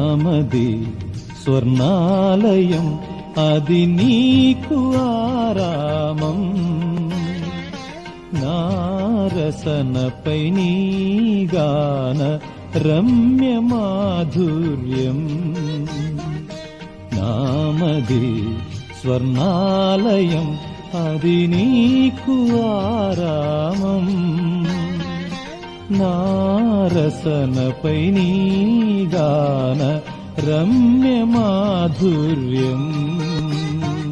నామది స్వర్ణాలయం అది నీకు ఆరామం నారసనపై నీగాన రమ్య మాధుర్యం నామది స్వర్ణాలయం అది నీకు ఆరామం सनपैनीगानम्यमाधुर्यम्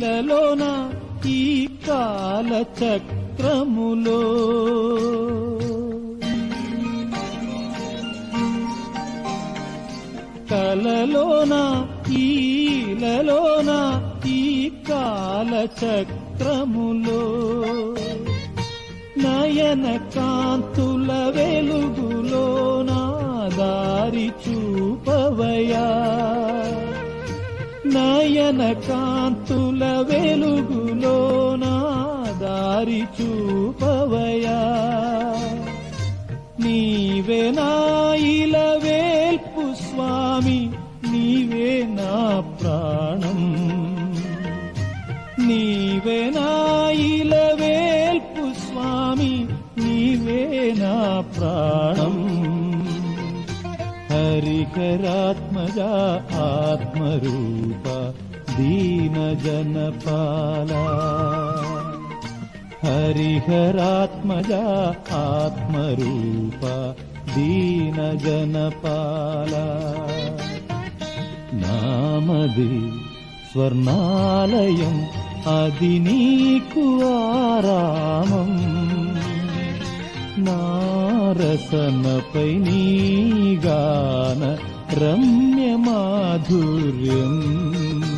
నెలలోన ఈ కాల చక్రములో. కలలోన ఈలలోన ఈ కాల చక్రములో. నయన కాంతుల వెలుగులో నా దారి చూపవయా నయన కాంతుల వెలుగులో నా దారి చూపవయా నీవే నా ఇల వేల్పు స్వామి నీవే నా ప్రాణం. నీవే నా ఇల వేల్పు స్వామి నీవే నా ప్రాణం. హరికరాత్మజ ఆత్మరూప दीनजनपाला। हरिहरात्मजा आत्मरूपा दीनजनपाला। नामदि स्वर्णालयम् अदिनी कुवारामम् नारसनपैनीगानम्यमाधुर्यम्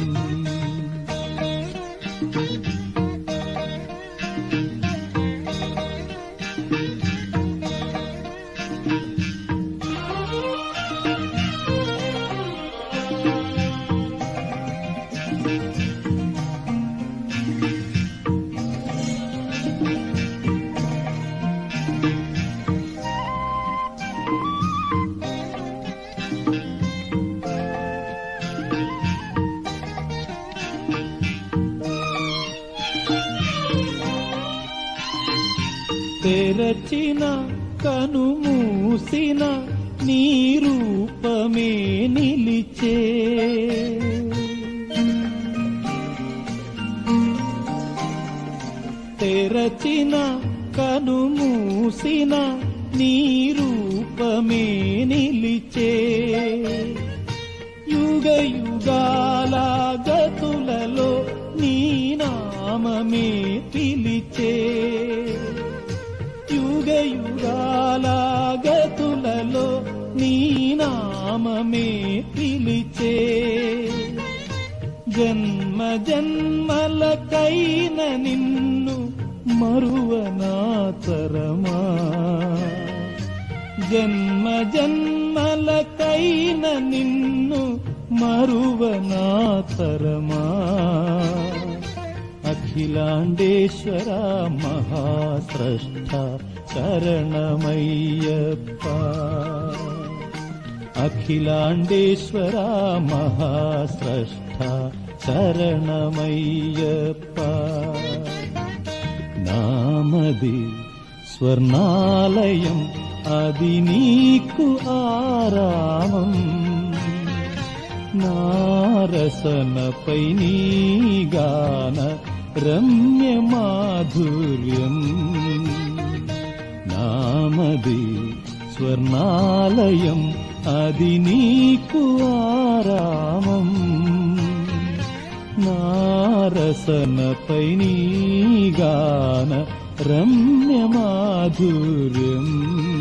తెరచిన కను మూసిన నీ రూపమే నిలిచే. తెరచిన కనుమూసిన నీ రూపమే నిలిచే. యుగ యుగాల గతులలో నీ నామమే పిలిచే. యుగ యుగాల గతులలో నీ నామమే పిలిచే. జన్మ జన్మలకైన నిన్ను మరువనాతరమా జన్మ జన్మలకైన నిన్ను మరువనాతరమా అఖిలాండేశ్వర మహాస్రష్ట శరణమయ్యప్ప अखिलाण्डेश्वरा महास्रष्टा शरणमय्यप्पा। नामदि स्वर्णालयम् अदिनीकु आरामम्। नारसनपैनीगानम्यमाधुर्यम् नामदि స్వర్ణాలయం అది నీకు ఆరామం. నారసనపై నీ గాన రమ్యమాధుర్యం.